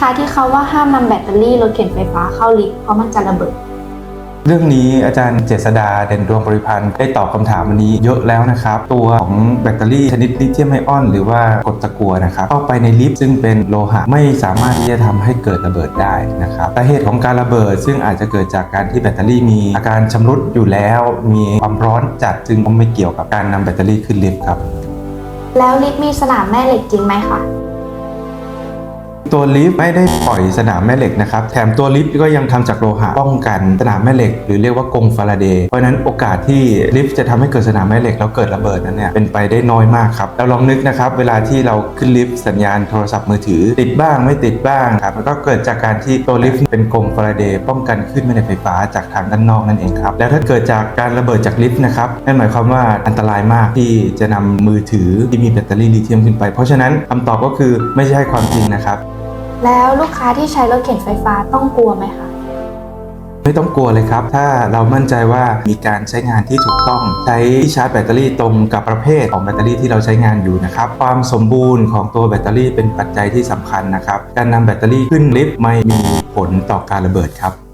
คะที่เขาว่าห้ามนำแบตเตอรี่รถเข็นไฟฟ้าเข้าลิฟต์เพราะมันจะระเบิด เรื่องนี้อาจารย์เจษดาเด่นดวงบริพันธ์ได้ตอบคำถามวันนี้เยอะแล้วนะครับ ตัวของแบตเตอรี่ชนิดลิเธียมไอออน หรือว่ากรดตะกัวนะครับเข้าไปในลิฟต์ซึ่งเป็นโลหะไม่สามารถที่จะทำให้เกิดระเบิดได้นะครับสาเหตุของการระเบิด ซึ่งอาจจะเกิดจากการที่แบตเตอรี่มีอาการชำรุดอยู่แล้ว มีความร้อนจัดจึงไม่เกี่ยวกับการนำแบตเตอรี่ขึ้นลิฟต์ครับแล้วลิฟต์มีสนามแม่เหล็กจริงไหมคะ ตัวลิฟต์ไม่ได้ปล่อยสนามแม่เหล็กนะครับ แถมตัวลิฟต์ก็ยังทำจากโลหะป้องกันสนามแม่เหล็ก หรือเรียกว่ากงฟาราเดย์เพราะนั้นโอกาสที่ลิฟต์จะทำให้เกิดสนามแม่เหล็กแล้วเกิดระเบิดนั้นเนี่ยเป็นไปได้น้อยมากครับเราลองนึกนะครับเวลาที่เราขึ้นลิฟต์สัญญาณโทรศัพท์มือถือ ติดบ้างไม่ติดบ้างครับมันก็เกิดจากการที่ตัวลิฟต์เป็นกงฟาราเดย์ป้องกันขึ้นไม่ในไฟฟ้าจากทางด้านนอกนั่นเองครับแล้วถ้าเกิดจากการระเบิดจากลิฟต์นะครับนั่นหมายความว่าอันตรายมากที่จะนำมือถือที่มีแบตเตอรี่ลิเธียมขึ้นไป เพราะฉะนั้นคำตอบก็คือไม่ใช่ความจริงนะครับ แล้วลูกค้าที่ใช้รถเข็นไฟฟ้าต้องกลัวไหมคะ ไม่ต้องกลัวเลยครับ ถ้าเรามั่นใจว่ามีการใช้งานที่ถูกต้อง ใช้ชาร์จแบตเตอรี่ตรงกับประเภทของแบตเตอรี่ที่เราใช้งานอยู่นะครับ ความสมบูรณ์ของตัวแบตเตอรี่เป็นปัจจัยที่สำคัญนะครับ การนำแบตเตอรี่ขึ้นลิฟต์ไม่มีผลต่อการระเบิดครับ